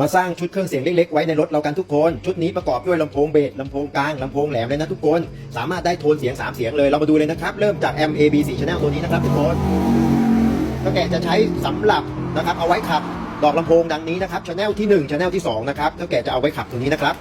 มาสร้างชุดเครื่องเสียงเล็กๆ ไว้ในรถเรากันทุกคน ชุดนี้ประกอบด้วยลำโพงเบสลำโพงกลางลำโพงแหลมเลยนะทุกคน สามารถได้โทนเสียง 3 เสียงเลยเรามาดูเลยนะครับ เริ่มจาก M A B 4 Channel ตัวนี้นะครับทุกคนก็แกจะใช้สำหรับนะครับเอาไว้ขับ ดอกลำโพงดังนี้นะครับ Channel ที่1 Channel ที่2นะครับก็แกจะเอาไว้ขับตัวนี้นะครับ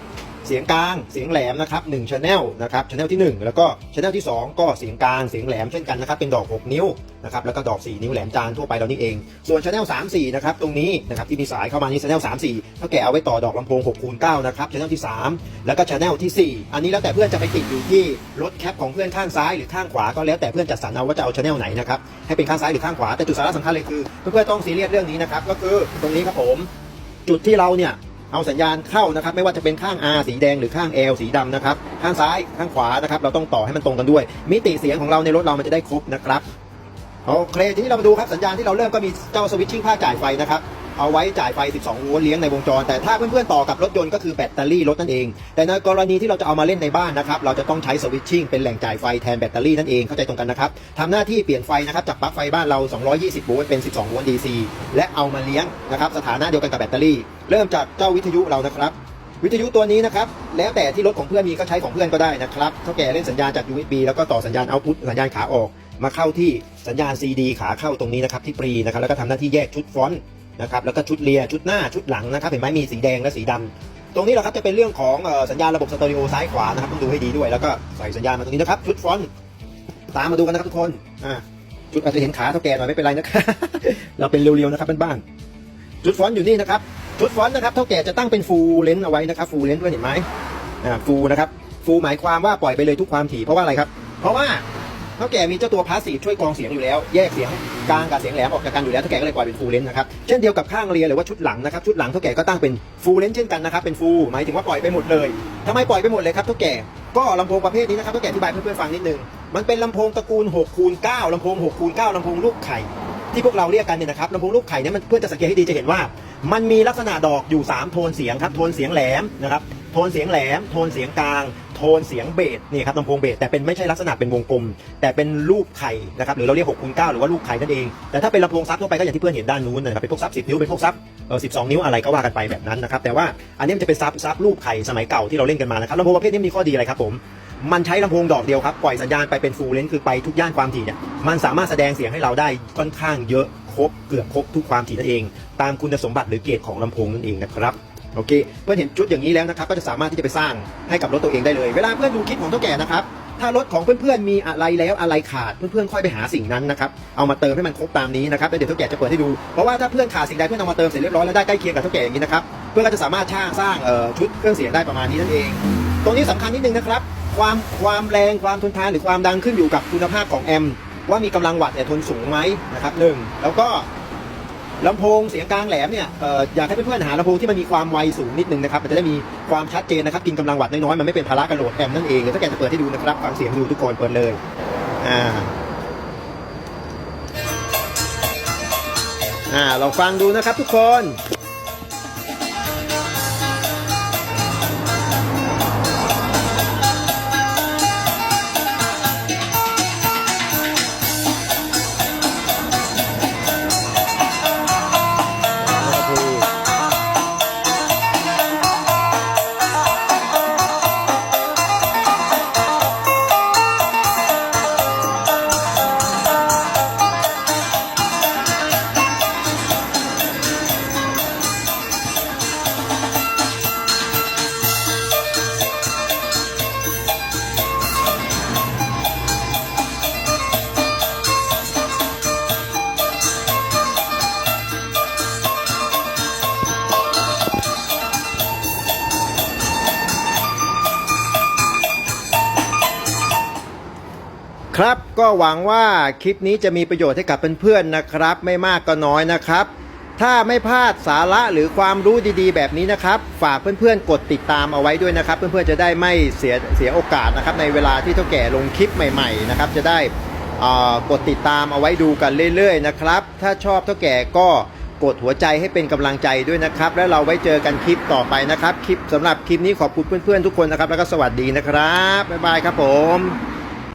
เสียงกลางเสียงแหลมนะครับ1 Channel นะครับ Channel ที่ 1 แล้วก็ Channel ที่ 2 ก็เสียงกลางเสียงแหลมเช่นกันนะครับเป็นดอก 6 นิ้วนะครับแล้วก็ดอก 4 นิ้วแหลมจานทั่วไปเรานี่เอง ส่วน Channel 3 4นะครับตรงนี้นะครับที่มีสายเข้ามานี่ Channel 3 4ถ้าแกเอาไว้ต่อดอกลำโพง6คูณ9นะครับ Channel ที่ 3 แล้วก็ Channel ที่ 4 อันนี้แล้วแต่เพื่อนจะไปติดอยู่ที่รถแคปของเพื่อนข้างซ้ายหรือข้างขวาก็แล้วแต่เพื่อนจัดสรรเอาว่าจะเอา Channel ไหนนะครับให้เป็นข้างซ้ายหรือข้างขวาแต่จุดสาระสำคัญเลยคือเพื่อนๆต้องซีเรียสเรื่องนี้นะครับก็คือตรงนี้ครับผมจุดที่เราเนี่ย เอาสัญญาณเข้านะครับ ไม่ว่าจะเป็นข้าง R สีแดงหรือข้าง L สีดำนะครับ ข้างซ้ายข้างขวานะครับ เราต้องต่อให้มันตรงกันด้วย มิติเสียงของเราในรถเรามันจะได้ครบนะครับโอเคทีนี้เรามาดูครับสัญญาณที่เราเริ่มก็มีเจ้าสวิตชิ่งผ้าจ่ายไฟนะครับ เอาไว้จ่ายไฟ 12 โวลต์เลี้ยงในวงจร แต่ถ้าเพื่อนๆต่อกับรถยนต์ก็คือแบตเตอรี่รถนั่นเอง แต่ในกรณีที่เราจะเอามาเล่นในบ้านนะครับ เราจะต้องใช้สวิตชิ่งเป็นแหล่งจ่ายไฟแทนแบตเตอรี่นั่นเอง เข้าใจตรงกันนะครับทำหน้าที่เปลี่ยนไฟนะครับจากปลั๊กไฟบ้านเรา 220 โวลต์เป็น 12 โวลต์ DC และเอามาเลี้ยงนะครับสถานะเดียวกันกับแบตเตอรี่ เริ่มจากเจ้าวิทยุเรานะครับวิทยุตัวนี้นะครับ แล้วแต่ที่รถของเพื่อนมีก็ใช้ของเพื่อนก็ได้นะครับเท่าแก่เล่นสัญญาณจาก USB แล้วก็ต่อสัญญาณเอาพุทสัญญาณขาออก มาเข้าที่สัญญาณ CD ขาเข้าตรงนี้นะครับที่ปรีนะครับแล้วก็ทำหน้าที่แยกชุดฟอนต์ นะครับแล้วก็ชุดเลียชุดหน้าชุดหลังนะครับเห็นไหมมีสีแดงและสีดำตรงนี้แหละครับจะเป็นเรื่องของสัญญาณระบบสเตอริโอซ้ายขวานะครับต้องดูให้ดีด้วยแล้วก็ใส่สัญญาณมาตรงนี้นะครับชุดฟอนต์ตามมาดูกันนะครับทุกคนอ่าชุดอาจจะเห็นขาเท่าแก่หน่อยไม่เป็นไรนะครับเราเป็นเรียวๆนะครับบ้านๆชุดฟอนต์อยู่นี่นะครับชุดฟอนต์นะครับเท่าแก่จะตั้งเป็นฟูลเลนส์เอาไว้นะครับฟูลเลนส์ด้วยเห็นไหมอ่าฟูลนะครับฟูลหมายความว่าปล่อยไปเลยทุกความถี่เพราะว่าอะไรครับ เพราะว่า ท่าแก่มีเจ้าตัวพาสซีฟช่วยกรองเสียงอยู่แล้ว แยกเสียงกลางกับเสียงแหลมออกจากกันอยู่แล้วเท่าแก่ก็เลยปล่อยเป็นฟูลเลนนะครับเช่นเดียวกับข้างเรียหรือว่าชุดหลังนะครับชุดหลังเท่าแก่ก็ตั้งเป็นฟูลเลนเช่นกันนะครับเป็นฟูลหมายถึงว่าปล่อยไปหมดเลยทำไมปล่อยไปหมดเลยครับเท่าแก่ก็ลำโพงประเภทนี้นะครับเท่าแก่อธิบายเพื่อนๆฟังนิดนึงมันเป็นลำโพงตระกูล6คูณ9ลำโพง6คูณ9ลำโพงลูกไข่ที่พวกเราเรียกกันเนี่ยนะครับลำโพงลูกไข่เนี่ยมันเพื่อนจะสังเกตให้ดีจะเห็นว่า มันมีลักษณะดอกอยู่ 3 โทนเสียงครับโทนเสียงแหลมนะครับโทนเสียงแหลม โทนเสียงกลาง ทนเสียงเบสนี่ครับลำโพงเบสแต่เป็นไม่ใช่ลักษณะเป็นวงกลม แต่เป็นรูปไข่นะครับหรือเราเรียก6คูณ9หรือว่ารูปไข่นั่นเอง แต่ถ้าเป็นลำโพงซับทั่วไปก็อย่างที่เพื่อนเห็นด้านนู้นนะครับเป็นพวกซับ10นิ้วเป็นพวกซับเออ12นิ้วอะไรก็ว่ากันไปแบบนั้นนะครับแต่ว่าอันนี้มันจะเป็นซับซับรูปไข่สมัยเก่าที่เราเล่นกันมานะครับลำโพงประเภทนี้มีข้อดีอะไรครับผมมันใช้ลำโพงดอกเดียวครับปล่อยสัญญาณไปเป็นฟูลเลนคือไปทุกย่านความถี่เนี่ยมันสามารถแสดงเสียงให้เราได้ค่อนข้างเยอะครบเกือบครบทุกความถี่นั่นเอง ตามคุณสมบัติหรือเกรดของลำโพงนั่นเองนะครับ โอเค เพื่อนเห็นชุดอย่างนี้แล้วนะครับ ก็จะสามารถที่จะไปสร้างให้กับรถตัวเองได้เลย เวลาเพื่อนดูคลิปของเท่าแก่นะครับ ถ้ารถของเพื่อนๆมีอะไรแล้วอะไรขาด เพื่อนๆค่อยไปหาสิ่งนั้นนะครับ เอามาเติมให้มันครบตามนี้นะครับแล้วเดี๋ยวเท่าแก่จะเปิดให้ดู เพราะว่าถ้าเพื่อนขาดสิ่งใดเพื่อนเอามาเติมเสร็จเรียบร้อยแล้วได้ใกล้เคียงกับเท่าแก่อย่างนี้นะครับ เพื่อนก็จะสามารถสร้างสร้างชุดเครื่องเสียงได้ประมาณนี้นั่นเอง ตรงนี้สำคัญนิดนึงนะครับ ความความแรงความทนทานหรือความดังขึ้นอยู่กับคุณภาพของแอมป์ว่ามีกำลังวัตต์เนี่ยทนสูงไหมนะครับหนึ่งแล้วก็ ลำโพงเสียงกลางแหลมเนี่ยเอ่ออยากให้เพื่อนๆหาลำโพงที่มันมีความไวสูงนิดนึงนะครับ มันจะได้มีความชัดเจนนะครับ กินกำลังวัดน้อยๆ มันไม่เป็นภาระกระโหลดแอมนั่นเองเดี๋ยวถ้าแกจะเปิดให้ดูนะครับ ฟังเสียงดูทุกคนเปิดเลย อ่า อ่าเราฟังดูนะครับทุกคน ครับก็หวังว่าคลิปนี้จะมีประโยชน์ให้กับเพื่อนๆนะครับ ไม่มากก็น้อยนะครับ ถ้าไม่พลาดสาระหรือความรู้ดีๆ แบบนี้นะครับ ฝากเพื่อนๆกดติดตามเอาไว้ด้วยนะครับ เพื่อนๆจะได้ไม่เสียเสียโอกาสนะครับ ในเวลาที่เท่าแก่ลงคลิปใหม่ๆนะครับ จะได้กดติดตามเอาไว้ดูกันเรื่อยๆนะครับ ถ้าชอบเท่าแก่ก็กดหัวใจให้เป็นกำลังใจด้วยนะครับ แล้วเราไว้เจอกันคลิปต่อไปนะครับ คลิปสำหรับคลิปนี้ขอบคุณเพื่อนๆทุกคนนะครับ แล้วก็สวัสดีนะครับบ๊ายบายครับผม